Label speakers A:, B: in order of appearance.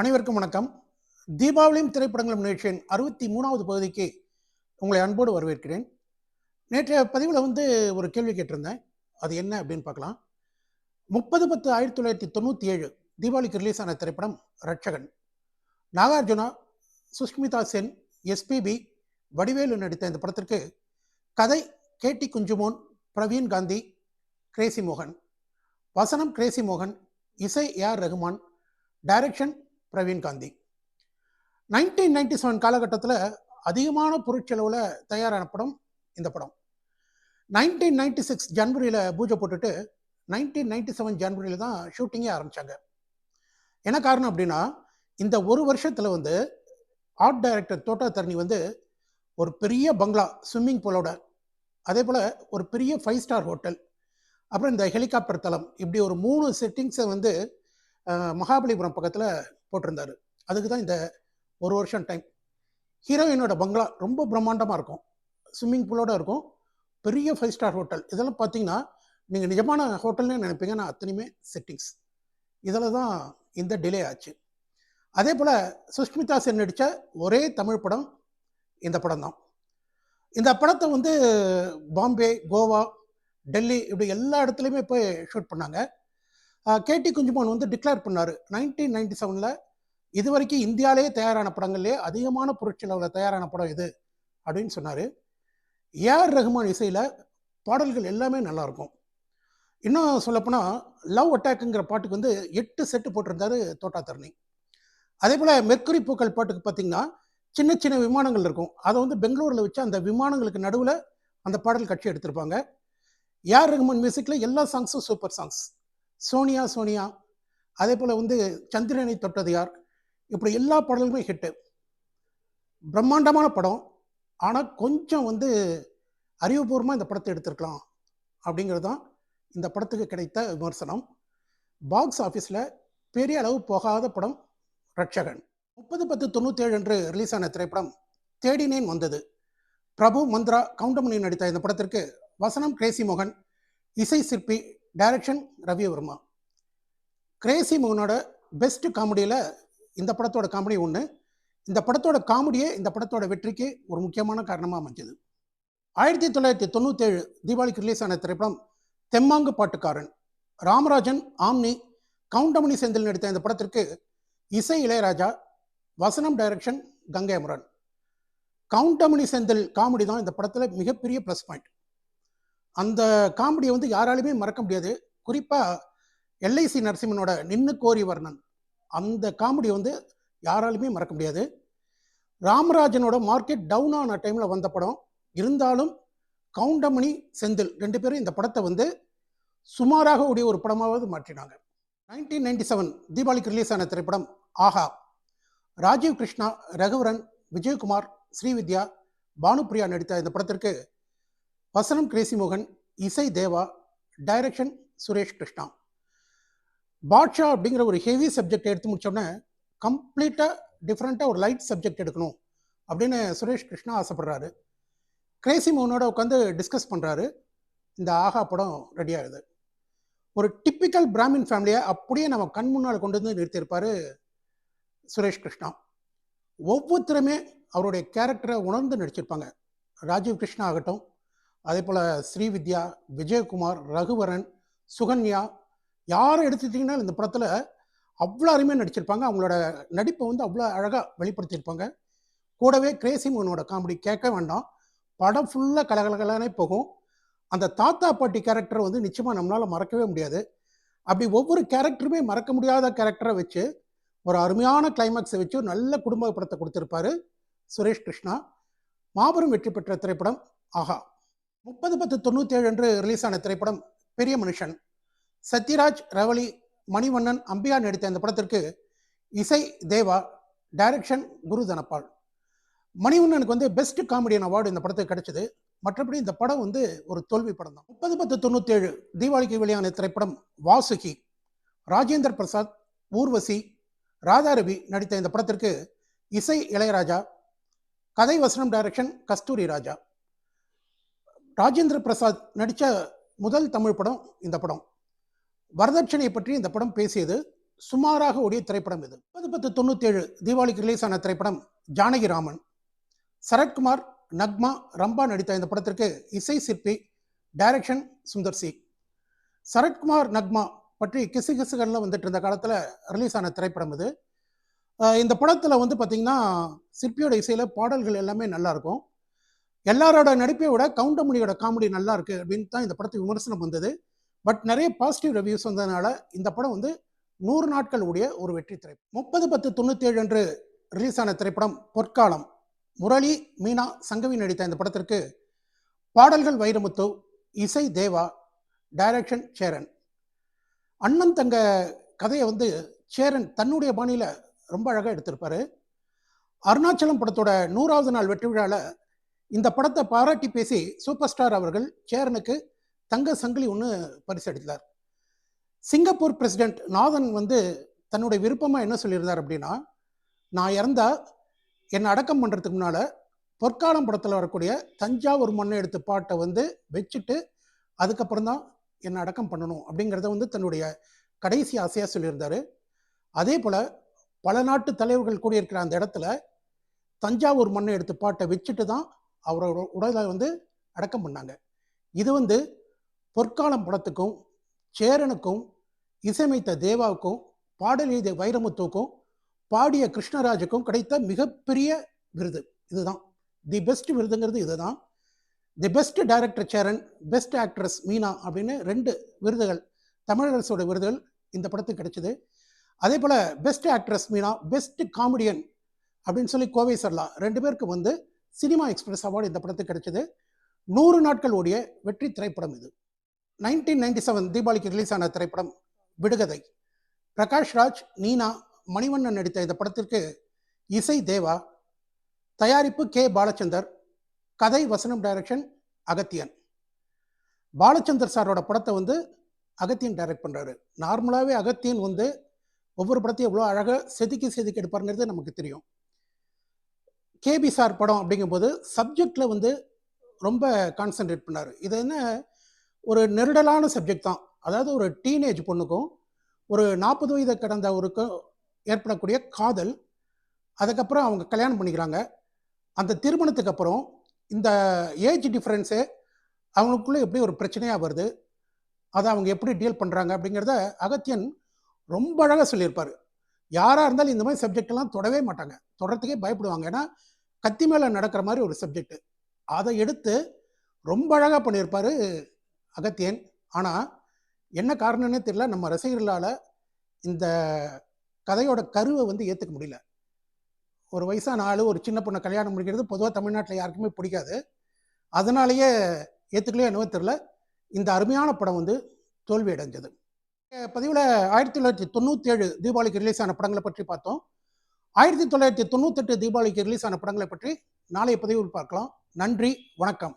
A: அனைவருக்கும் வணக்கம். தீபாவளியும் திரைப்படங்களும் நிகழ்ச்சியின் அறுபத்தி மூணாவது பகுதிக்கு உங்களை அன்போடு வரவேற்கிறேன். நேற்றைய பதிவில் வந்து ஒரு கேள்வி கேட்டிருந்தேன். அது என்ன அப்படின்னு பார்க்கலாம். முப்பது பத்து ஆயிரத்தி தொள்ளாயிரத்தி தொண்ணூற்றி ஏழு தீபாவளிக்கு ரிலீஸ் ஆன திரைப்படம் ரட்சகன். நாகார்ஜுனா சுஷ்மிதா சென் எஸ்பிபி வடிவேலு நடித்த இந்த படத்திற்கு கதை கேடி குஞ்சுமோன் பிரவீன் காந்தி கிரேசி மோகன். வசனம் கிரேசி மோகன் இசை AR Rahman. Direction Praveen Gandhi. Nineteen ninety seven காலகட்டத்தில் அதிகமான பொருட்செலவில் தயாரான படம் இந்த படம். நைன்டீன் நைன்டி சிக்ஸ் ஜனவரியில் பூஜை போட்டுட்டு நைன்டீன் நைன்டி செவன் ஜனவரியில் தான் ஷூட்டிங்கே ஆரம்பித்தாங்க என்ன காரணம் அப்படின்னா இந்த ஒரு வருஷத்தில் வந்து ஆர்ட் டைரக்டர் தோட்டா தரணி வந்து ஒரு பெரிய பங்களா ஸ்விம்மிங் பூலோட அதே போல் ஒரு பெரிய ஃபைவ் ஸ்டார் ஹோட்டல் அப்புறம் இந்த ஹெலிகாப்டர் தளம் இப்படி ஒரு மூணு செட்டிங்ஸை வந்து மகாபலிபுரம் பக்கத்தில் போட்டிருந்தாரு. அதுக்கு தான் இந்த ஒரு வருஷம் டைம் ஹீரோயினோட பங்களா ரொம்ப பிரம்மாண்டமாக இருக்கும். ஸ்விம்மிங் பூலோட இருக்கும். பெரிய ஃபைவ் ஸ்டார் ஹோட்டல் இதெல்லாம் பார்த்தீங்கன்னா நீங்கள் நிஜமான ஹோட்டல்னு நினைப்பீங்க. நான் அத்தனையுமே செட்டிங்ஸ் இதில் தான் இந்த டிலே ஆச்சு. அதே போல் சுஷ்மிதா சென் நடித்த ஒரே தமிழ் படம் இந்த படம் தான். இந்த படத்தை வந்து பாம்பே கோவா டெல்லி இப்படி எல்லா இடத்துலையுமே போய் ஷூட் பண்ணாங்க. கேடி குஞ்சுமான் வந்து டிக்ளேர் பண்ணார். நைன்டீன் நைன்டி செவனில் இது வரைக்கும் இந்தியாவிலேயே தயாரான படங்கள்லேயே அதிகமான பொருட்செலவில் தயாரான படம் இது அப்படின்னு சொன்னார். ஏஆர் ரஹ்மான் இசையில் பாடல்கள் எல்லாமே நல்லாயிருக்கும் இன்னும் சொல்லப்போனால் லவ் அட்டாக்குங்கிற பாட்டுக்கு வந்து எட்டு செட்டு போட்டிருந்தாரு தோட்டா தரணி. அதே போல் மெர்க்குரி பூக்கள் பாட்டுக்கு பார்த்தீங்கன்னா சின்ன சின்ன விமானங்கள் இருக்கும். அதை வந்து பெங்களூரில் வச்சு அந்த விமானங்களுக்கு நடுவில் அந்த பாடல் கட்சி எடுத்திருப்பாங்க. ஏஆர் ரஹ்மான் மியூசிக்கில் எல்லா சாங்ஸும் சூப்பர் சாங்ஸ் சோனியா சோனியா. அதே போல் வந்து சந்திரனை தொட்டது யார்? இப்படி எல்லா படங்களுமே ஹிட்டு பிரம்மாண்டமான படம். ஆனால் கொஞ்சம் வந்து அறிவுபூர்வமாக இந்த படத்தை எடுத்திருக்கலாம் அப்படிங்கிறது தான் இந்த படத்துக்கு கிடைத்த விமர்சனம். பாக்ஸ் ஆஃபீஸில் பெரிய அளவு போகாத படம் ரட்சகன். முப்பது பத்து தொண்ணூற்றி ஏழு அன்று ரிலீஸ் ஆன திரைப்படம் தேடினேன் வந்தது. பிரபு மந்த்ரா கவுண்டமணி நடித்த இந்த படத்திற்கு வசனம் கிரேசி மோகன் இசை சிற்பி டைரக்ஷன் ரவிவர்மா. கிரேசி மோகனோட பெஸ்ட் காமெடியில் இந்த படத்தோட காமெடி ஒன்று இந்த படத்தோட காமெடியே இந்த படத்தோட வெற்றிக்கு ஒரு முக்கியமான காரணமாக அமைஞ்சது. ஆயிரத்தி தொள்ளாயிரத்தி தொண்ணூற்றேழு தீபாவளிக்கு ரிலீஸ் ஆன திரைப்படம் தெம்மாங்கு பாட்டுக்காரன். ராமராஜன் ஆம்னி கவுண்டமணி செந்தில் நடித்த இந்த படத்திற்கு இசை இளையராஜா வசனம் டைரக்ஷன் கங்கை அமரன் கவுண்டமணி செந்தில் காமெடி தான் இந்த படத்தில் மிகப்பெரிய ப்ளஸ் பாயிண்ட் அந்த காமெடியை வந்து யாராலுமே மறக்க முடியாது. குறிப்பாக எல்ஐசி நரசிம்மனோட நின்னு கோரி வர்ணன். அந்த காமெடி வந்து யாராலுமே மறக்க முடியாது. ராமராஜனோட மார்க்கெட் டவுன் ஆன டைமில் வந்த படம். இருந்தாலும் கவுண்டமணி செந்தில் ரெண்டு பேரும் இந்த படத்தை வந்து சுமாராக உடைய ஒரு படமாவது மாற்றினாங்க. நைன்டீன் நைன்டி செவன் தீபாவளிக்கு ரிலீஸ் ஆன திரைப்படம் ஆஹா. ராஜீவ் கிருஷ்ணா ரகுவரன் விஜயகுமார் ஸ்ரீவித்யா பானுப்ரியா நடித்த இந்த படத்திற்கு வசனம் கிரேசிமோகன் இசை தேவா டைரக்ஷன் சுரேஷ் கிருஷ்ணா. பாட்ஷா அப்படிங்கிற ஒரு ஹெவி சப்ஜெக்ட் எடுத்து முடிச்சோடனே கம்ப்ளீட்டாக டிஃப்ரெண்ட்டாக ஒரு லைட் சப்ஜெக்ட் எடுக்கணும் அப்படின்னு சுரேஷ் கிருஷ்ணா ஆசைப்படுறாரு. கிரேசி மோகனோட உட்காந்து டிஸ்கஸ் பண்ணுறாரு இந்த ஆஹா படம் ரெடி ஆகுது. ஒரு டிப்பிக்கல் பிராமின் ஃபேமிலியை அப்படியே நம்ம கண் முன்னால் கொண்டு வந்து நிறுத்தியிருப்பார் சுரேஷ் கிருஷ்ணா. ஒவ்வொருத்தருமே அவருடைய கேரக்டரை உணர்ந்து நடிச்சிருப்பாங்க. ராஜீவ் கிருஷ்ணா ஆகட்டும் அதே போல் ஸ்ரீவித்யா விஜயகுமார் ரகுவரன் சுகன்யா யாரை எடுத்துட்டிங்கன்னா இந்த படத்தில் அவ்வளோ அருமையாக நடிச்சிருப்பாங்க. அவங்களோட நடிப்பை வந்து அவ்வளோ அழகாக வெளிப்படுத்தியிருப்பாங்க. கூடவே கிரேசி மோகனோட காமெடி கேட்க வேண்டாம். படம் ஃபுல்லாக கலகலகலானே போகும். அந்த தாத்தா பாட்டி கேரக்டர் வந்து நிச்சயமாக நம்மளால் மறக்கவே முடியாது. அப்படி ஒவ்வொரு கேரக்டருமே மறக்க முடியாத கேரக்டரை வச்சு ஒரு அருமையான கிளைமேக்ஸை வச்சு ஒரு நல்ல குடும்ப படத்தை கொடுத்துருப்பாரு சுரேஷ் கிருஷ்ணா. மாபெரும் வெற்றி பெற்ற திரைப்படம் ஆஹா. முப்பது பத்து தொண்ணூத்தேழு ஏழு அன்று ரிலீஸ் ஆன திரைப்படம் பெரிய மனுஷன். சத்யராஜ் ரவளி மணிவண்ணன் அம்பியா நடித்த இந்த படத்திற்கு இசை தேவா டைரக்ஷன் குரு தனபால். மணிவண்ணனுக்கு வந்து பெஸ்ட் காமெடியன் அவார்டு இந்த படத்துக்கு கிடைச்சது. மற்றபடி இந்த படம் வந்து ஒரு தோல்வி படம் தான். முப்பது பத்து தொண்ணூற்றி ஏழு தீபாவளிக்கு வெளியான திரைப்படம் வாசுகி ராஜேந்திர பிரசாத் ஊர்வசி ராதாரவி நடித்த இந்த படத்திற்கு இசை இளையராஜா கதை வசனம் டைரக்ஷன் கஸ்தூரி ராஜா. ராஜேந்திர பிரசாத் நடித்த முதல் தமிழ் படம் இந்த படம். வரதட்சணையை பற்றி இந்த படம் பேசியது சுமாராக ஓடிய திரைப்படம் இது. பத்து பத்து தொண்ணூற்றி ஏழு தீபாவளிக்கு ரிலீஸ் ஆன திரைப்படம் ஜானகிராமன் சரத்குமார் நக்மா ரம்பா நடித்த இந்த படத்திற்கு இசை சிற்பி டைரக்ஷன் சுந்தர் சி. சரத்குமார் நக்மா பற்றி கிசு கிசுகள்லாம் வந்துட்டு இருந்த காலத்தில் ரிலீஸ் ஆன திரைப்படம் இது. இந்த படத்தில் வந்து பார்த்திங்கன்னா சிற்பியோட இசையில் பாடல்கள் எல்லாமே நல்லாயிருக்கும் எல்லாரோட நடிப்பை விட கவுண்டமணியோட காமெடி நல்லா இருக்கு அப்படின்னு தான் இந்த படத்துக்கு விமர்சனம் வந்தது. பட் நிறைய பாசிட்டிவ் ரிவ்யூஸ் வந்ததுனால இந்த படம் வந்து நூறு நாட்கள் உடைய ஒரு வெற்றி திரைப்படம். முப்பது பத்து தொண்ணூத்தி ஏழு அன்று ரிலீஸ் ஆன திரைப்படம் பொற்காலம். முரளி மீனா சங்கவி நடித்த இந்த படத்திற்கு பாடல்கள் வைரமுத்து இசை தேவா டைரக்ஷன் சேரன். அண்ணன் தங்க கதையை வந்து சேரன் தன்னுடைய பாணியில் ரொம்ப அழகாக எடுத்திருப்பாரு. அருணாச்சலம் படத்தோட நூறாவது நாள் வெற்றி விழாவில் இந்த படத்தை பாராட்டி பேசி சூப்பர் ஸ்டார் அவர்கள் சேரனுக்கு தங்க சங்கிலி ஒன்று பரிசு அடித்தார் சிங்கப்பூர் பிரசிடென்ட் நாதன் வந்து தன்னுடைய விருப்பமாக என்ன சொல்லியிருந்தார் அப்படின்னா நான் இறந்தா என்னை அடக்கம் பண்ணுறதுக்கு முன்னால் பொற்காலம் படத்தில் வரக்கூடிய தஞ்சாவூர் மண்ணை எடுத்து பாட்டை வந்து வச்சுட்டு அதுக்கப்புறம் தான் என்னை அடக்கம் பண்ணணும் அப்படிங்கிறத வந்து தன்னுடைய கடைசி ஆசையாக சொல்லியிருந்தார். அதே போல் பல நாட்டு தலைவர்கள் கூடியிருக்கிற அந்த இடத்துல தஞ்சாவூர் மண்ணை எடுத்து பாட்டை வச்சுட்டு தான் அவரோட உடலை வந்து அடக்கம் பண்ணாங்க. இது வந்து பொற்காலம் படத்துக்கும் சேரனுக்கும் இசையமைத்த தேவாவுக்கும் பாடல் எழுதிய வைரமுத்துவுக்கும் பாடிய கிருஷ்ணராஜுக்கும் கிடைத்த மிகப்பெரிய விருது. இதுதான். தி பெஸ்ட் விருதுங்கிறது இதுதான். The best director Cheran best actress Meena அப்படின்னு ரெண்டு விருதுகள் தமிழரசோட விருதுகள் இந்த படத்துக்கு கிடைச்சிது. அதே போல் best actress Meena best comedian அப்படின்னு சொல்லி கோவை சர்லா ரெண்டு பேருக்கு வந்து சினிமா எக்ஸ்பிரஸ் அவார்டு இந்த படத்துக்கு கிடைச்சது. நூறு நாட்கள் ஓடிய வெற்றி திரைப்படம் இது. நைன்டீன் நைன்டி செவன் தீபாவளிக்கு ரிலீஸ் ஆன திரைப்படம் விடுகதை. பிரகாஷ் ராஜ் நீனா மணிவண்ணன் நடித்த இந்த படத்திற்கு இசை தேவா தயாரிப்பு கே. பாலச்சந்தர் கதை வசனம் டைரக்ஷன் அகத்தியன். பாலச்சந்தர் சாரோட படத்தை வந்து அகத்தியன் டைரக்ட் பண்ணுறாரு நார்மலாகவே அகத்தியன் வந்து ஒவ்வொரு படத்தையும் எவ்வளோ அழகாக செதுக்கி செதுக்கி எடுப்பாருங்கிறது நமக்கு தெரியும். கேபி சார் படம் அப்படிங்கும்போது சப்ஜெக்டில் வந்து ரொம்ப கான்சென்ட்ரேட் பண்ணார். இது என்ன ஒரு நெருடலான சப்ஜெக்ட் தான். அதாவது ஒரு டீனேஜ் பொண்ணுக்கும் ஒரு நாற்பது வயதை கடந்தவருக்கும் ஏற்படக்கூடிய காதல் அதுக்கப்புறம் அவங்க கல்யாணம் பண்ணிக்கிறாங்க. அந்த திருமணத்துக்கு அப்புறம் இந்த ஏஜ் டிஃப்ரென்ஸு அவங்களுக்குள்ளே எப்படி ஒரு பிரச்சனையாக வருது அதை அவங்க எப்படி டீல் பண்ணுறாங்க அப்படிங்கிறத அகத்தியன் ரொம்ப அழகாக சொல்லியிருப்பார். யாராக இருந்தாலும் இந்த மாதிரி சப்ஜெக்டெல்லாம் தொடவே மாட்டாங்க. தொடரத்துக்கே பயப்படுவாங்க. ஏன்னா கத்தி மேலே நடக்கிற மாதிரி ஒரு சப்ஜெக்ட் அதை எடுத்து ரொம்ப அழகாக பண்ணியிருப்பார் அகத்தியன். ஆனால் என்ன காரணம்னே தெரியல. நம்ம ரசிகர்களால் இந்த கதையோட கருவை வந்து ஏற்றுக்க முடியல. ஒரு வயசான ஆள் ஒரு சின்ன பொண்ணை கல்யாணம் முடிக்கிறது பொதுவாக தமிழ்நாட்டில் யாருக்குமே பிடிக்காது. அதனாலேயே ஏற்றுக்கலையோ என்னவோ தெரில இந்த அருமையான படம் வந்து தோல்வி அடைஞ்சது பதிவில் ஆயிரத்தி தொள்ளாயிரத்தி தொண்ணூற்றி ஏழு தீபாவளிக்கு ரிலீஸ் ஆன படங்களை பற்றி பார்த்தோம். ஆயிரத்தி தொள்ளாயிரத்தி தொண்ணூத்தெட்டு தீபாவளிக்கு ரிலீஸ் ஆன படங்களை பற்றி நாளைய பதிவில் பார்க்கலாம். நன்றி வணக்கம்.